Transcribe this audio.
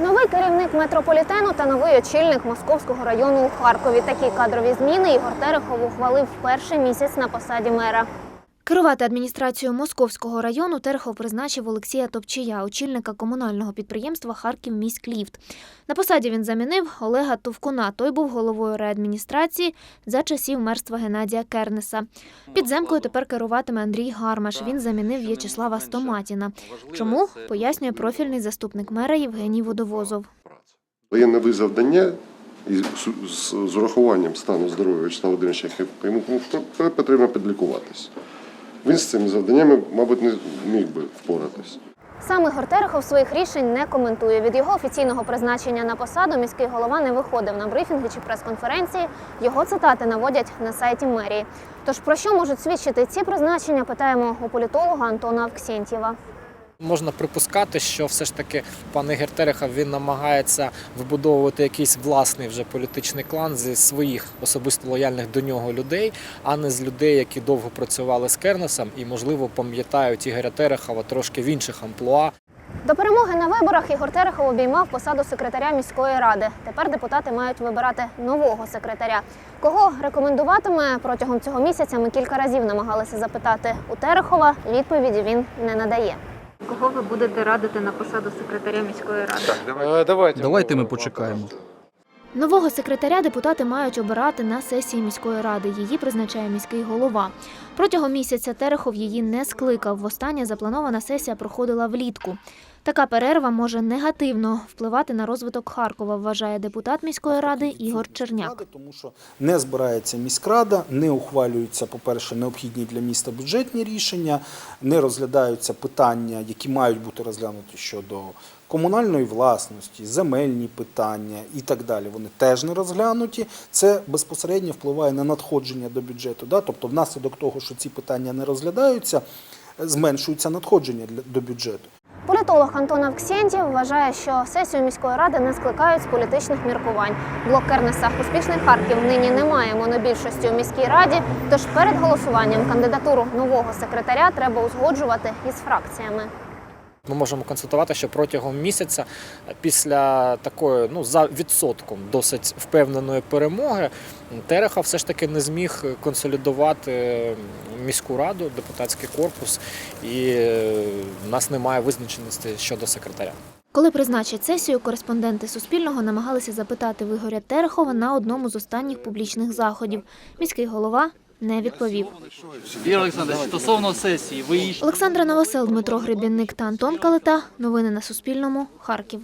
Новий керівник метрополітену та новий очільник московського району у Харкові. Такі кадрові зміни Ігор Терехов ухвалив перший місяць на посаді мера. Керувати адміністрацією Московського району Терехов призначив Олексія Топчія, очільника комунального підприємства Харків міськліфт. На посаді він замінив Олега Товкуна. Той був головою реадміністрації за часів мерства Геннадія Кернеса. Підземкою тепер керуватиме Андрій Гармаш. Він замінив В'ячеслава Стоматіна. Чому пояснює профільний заступник мера Євгеній Водовозов. Нові завдання з урахуванням стану здоров'я Вячеслава Володимировича, йому потрібно підлікуватись. Він з цими завданнями, мабуть, не міг би впоратись. Саме Гортерехов своїх рішень не коментує. Від його офіційного призначення на посаду міський голова не виходив на брифінги чи прес-конференції. Його цитати наводять на сайті мерії. Тож про що можуть свідчити ці призначення? Питаємо у політолога Антона Авксентьєва. Можна припускати, що все ж таки пан Ігор Терехов він намагається вибудовувати якийсь власний вже політичний клан зі своїх особисто лояльних до нього людей, а не з людей, які довго працювали з Кернесом і, можливо, пам'ятають Ігоря Терехова трошки в інших амплуа. До перемоги на виборах Ігор Терехов обіймав посаду секретаря міської ради. Тепер депутати мають вибирати нового секретаря. Кого рекомендуватиме протягом цього місяця? Ми кілька разів намагалися запитати у Терехова. Відповіді він не надає. Кого ви будете радити на посаду секретаря міської ради? Давайте, Давайте ми почекаємо. Нового секретаря депутати мають обирати на сесії міської ради. Її призначає міський голова. Протягом місяця Терехов її не скликав. Востаннє запланована сесія проходила влітку. Така перерва може негативно впливати на розвиток Харкова, вважає депутат міської ради Ігор Черняк. Тому що не збирається міськрада, не ухвалюються, по-перше, необхідні для міста бюджетні рішення, не розглядаються питання, які мають бути розглянуті щодо комунальної власності, земельні питання і так далі. Вони теж не розглянуті. Це безпосередньо впливає на надходження до бюджету. Тобто, внаслідок того, що ці питання не розглядаються, зменшується надходження до бюджету. Політолог Антон Авксєнтів вважає, що сесію міської ради не скликають з політичних міркувань. Блок Кернеса Успішний Харків нині немає монобільшості у міській раді. Тож перед голосуванням кандидатуру нового секретаря треба узгоджувати із фракціями. Ми можемо констатувати, що протягом місяця після такої, ну за відсотком досить впевненої перемоги, Терехов все ж таки не зміг консолідувати міську раду, депутатський корпус, і е, в нас немає визначеності щодо секретаря. Коли призначать сесію, кореспонденти Суспільного намагалися запитати в Ігоря Терехова на одному з останніх публічних заходів. Міський голова не відповів. Олександрович, стосовно сесії, ви Олександра Новосел, Дмитро Гребінник та Антон Калита. Новини на Суспільному. Харків.